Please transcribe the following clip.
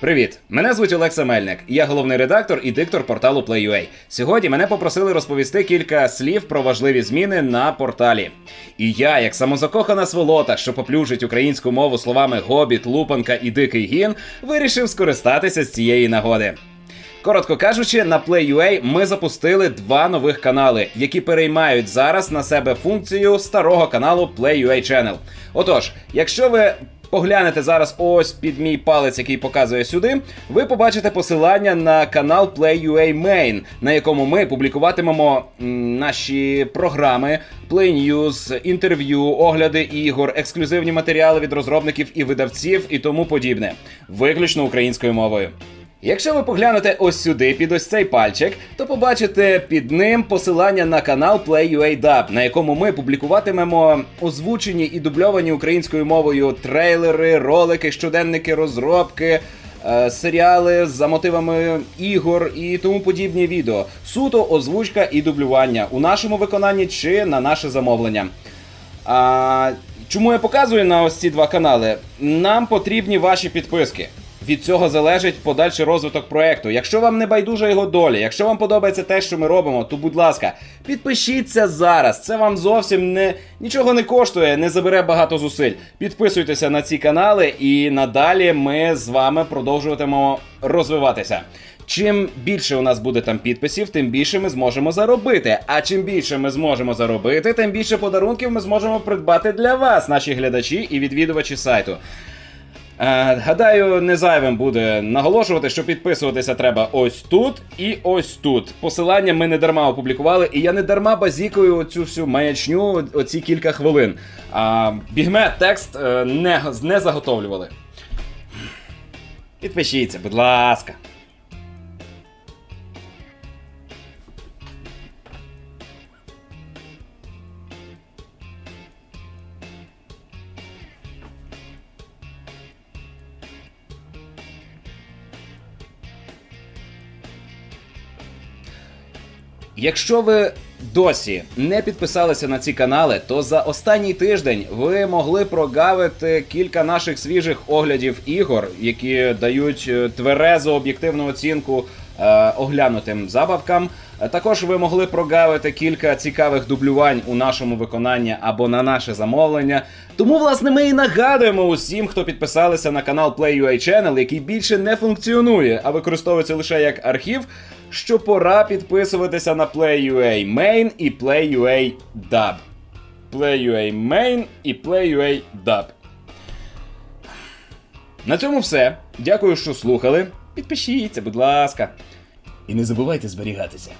Привіт! Мене звуть Олекса Мельник. Я головний редактор і диктор порталу Play.ua. Сьогодні мене попросили розповісти кілька слів про важливі зміни на порталі. І я, як самозакохана сволота, що поплюжить українську мову словами гобіт, лупанка і дикий гін, вирішив скористатися з цієї нагоди. Коротко кажучи, на Play.ua ми запустили два нових канали, які переймають зараз на себе функцію старого каналу Play.ua Channel. Отож, якщо ви поглянете зараз ось під мій палець, який показує сюди, ви побачите посилання на канал Play.ua Main, на якому ми публікуватимемо наші програми, Play News, інтерв'ю, огляди ігор, ексклюзивні матеріали від розробників і видавців і тому подібне, виключно українською мовою. Якщо ви поглянете ось сюди, під ось цей пальчик, то побачите під ним посилання на канал Play.ua Dub, на якому ми публікуватимемо озвучені і дубльовані українською мовою трейлери, ролики, щоденники розробки. е, Серіали за мотивами ігор і тому подібні відео. Суто озвучка і дублювання у нашому виконанні чи на наше замовлення. А, чому я показую на ось ці два канали? Нам потрібні ваші підписки. Від цього залежить подальший розвиток проекту. Якщо вам не байдужа його доля, якщо вам подобається те, що ми робимо, то будь ласка, підпишіться зараз. Це вам зовсім не нічого не коштує, не забере багато зусиль. Підписуйтеся на ці канали, і надалі ми з вами продовжуватимемо розвиватися. Чим більше у нас буде там підписів, тим більше ми зможемо заробити. А чим більше ми зможемо заробити, тим більше подарунків ми зможемо придбати для вас, наші глядачі і відвідувачі сайту. Е, гадаю, не зайвим буде наголошувати, що підписуватися треба ось тут і ось тут. Посилання ми не дарма опублікували, і я не дарма базікую оцю всю маячню оці кілька хвилин. А бігме текст е, не, не заготовлювали. Підпишіться, будь ласка. Якщо ви досі не підписалися на ці канали, то за останній тиждень ви могли прогавити кілька наших свіжих оглядів ігор, які дають е, тверезу об'єктивну оцінку е, оглянутим забавкам. Також ви могли прогавити кілька цікавих дублювань у нашому виконанні або на наше замовлення. Тому, власне, ми і нагадуємо усім, хто підписалися на канал Play.ua Channel, який більше не функціонує, а використовується лише як архів, що пора підписуватися на Play.ua Main і Play.ua Dub. Play.ua Main і Play.ua Dub. На цьому все. Дякую, що слухали. Підпишіться, будь ласка. І не забувайте зберігатися.